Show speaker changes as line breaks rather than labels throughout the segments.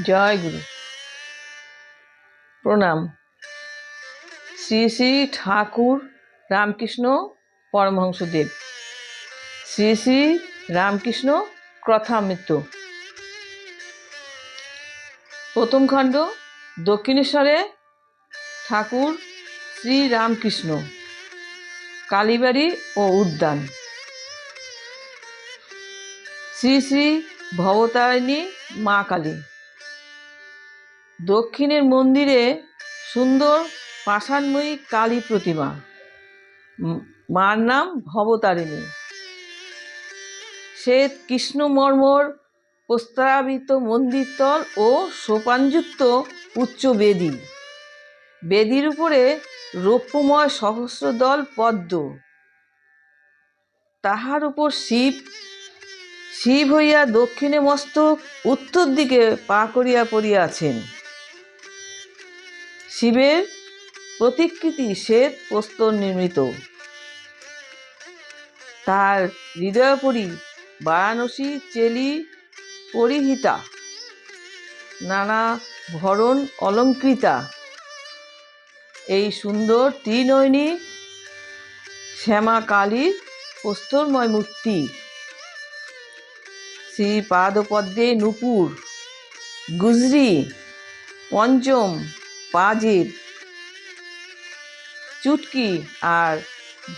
জয় গুরু। প্রণাম। শ্রী শ্রী ঠাকুর রামকৃষ্ণ পরমহংসদেব। শ্রী শ্রী রামকৃষ্ণ কথামৃত প্রথম খণ্ড, দক্ষিণেশ্বরে ঠাকুর শ্রী রামকৃষ্ণ। কালীবাড়ি ও উদ্যান। শ্রী শ্রী ভবতারিণী মা কালী। দক্ষিণের মন্দিরে সুন্দর পাষাণময়ী কালী প্রতিমা। মার নাম ভবতারিণী। শ্বেত কৃষ্ণ মর্মর প্রস্তাবিত মন্দিরতল ও সোপানযুক্ত উচ্চ বেদী। বেদির উপরে রৌপ্যময় সহস্রদল পদ্ম। তাহার উপর শিব শিব হইয়া দক্ষিণে মস্তক, উত্তর দিকে পা করিয়া পড়িয়াছেন। শিবের প্রতিকৃতি শ্বেত প্রস্তর নির্মিত। তার হৃদয়পরি বারাণসী চেলি পরিহিতা, নানা ভরণ অলঙ্কৃতা। এই সুন্দর ত্রিনয়নী শ্যামা কালীর প্রস্তরময় মূর্তি। শ্রী পাদপদ্মে নুপুর, গুজরি, পঞ্চম পাজের, চুটকি আর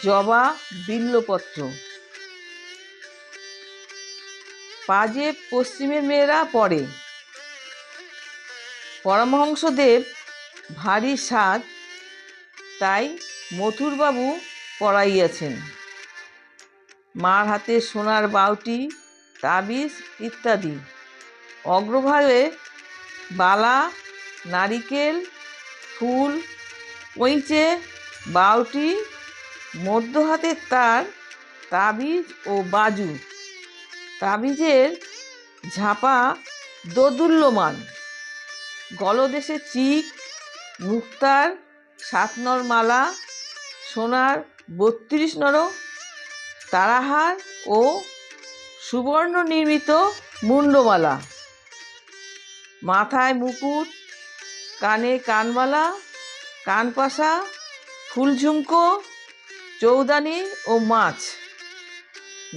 জবা বিল্লপত্র। পাজে পশ্চিমের মেয়েরা পড়ে। পরমহংসদেব ভারী সাজ তাই মথুরবাবু পড়াইয়াছেন। মার হাতে সোনার বাউটি, তাবিজ ইত্যাদি। অগ্রভাগে বালা, নারিকেল ফুল পইচে বাউটি মধ্য হাতের তার তাবিজ ও বাজু। তাবিজের ঝাপা দোদুল্যমান। গলদেশে চিক, মুক্তার সাত নর মালা, সোনার বত্রিশ নর, তারাহার ও সুবর্ণ নির্মিত মুন্ডমালা। মাথায় মুকুট কানে কানমালা কানপাশা, ফুলঝুমকো, চৌদানি ও মাছ।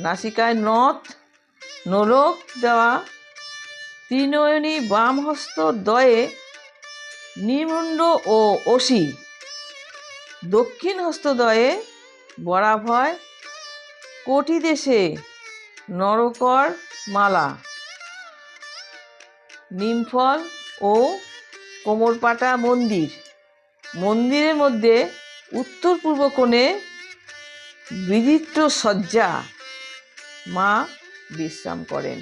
নাসিকায় নথ নোলক দেওয়া, ত্রিনয়নী বাম হস্ত দয়ে নির্মুণ্ড ও অসি দক্ষিণ হস্তদয়ে বরাভয় কোটি দেশে নরকর মালা। নিমফল ও কোমরপাটা মন্দির। মন্দিরের মধ্যে উত্তর পূর্ব কোণে বিচিত্র শয্যা মা বিশ্রাম করেন।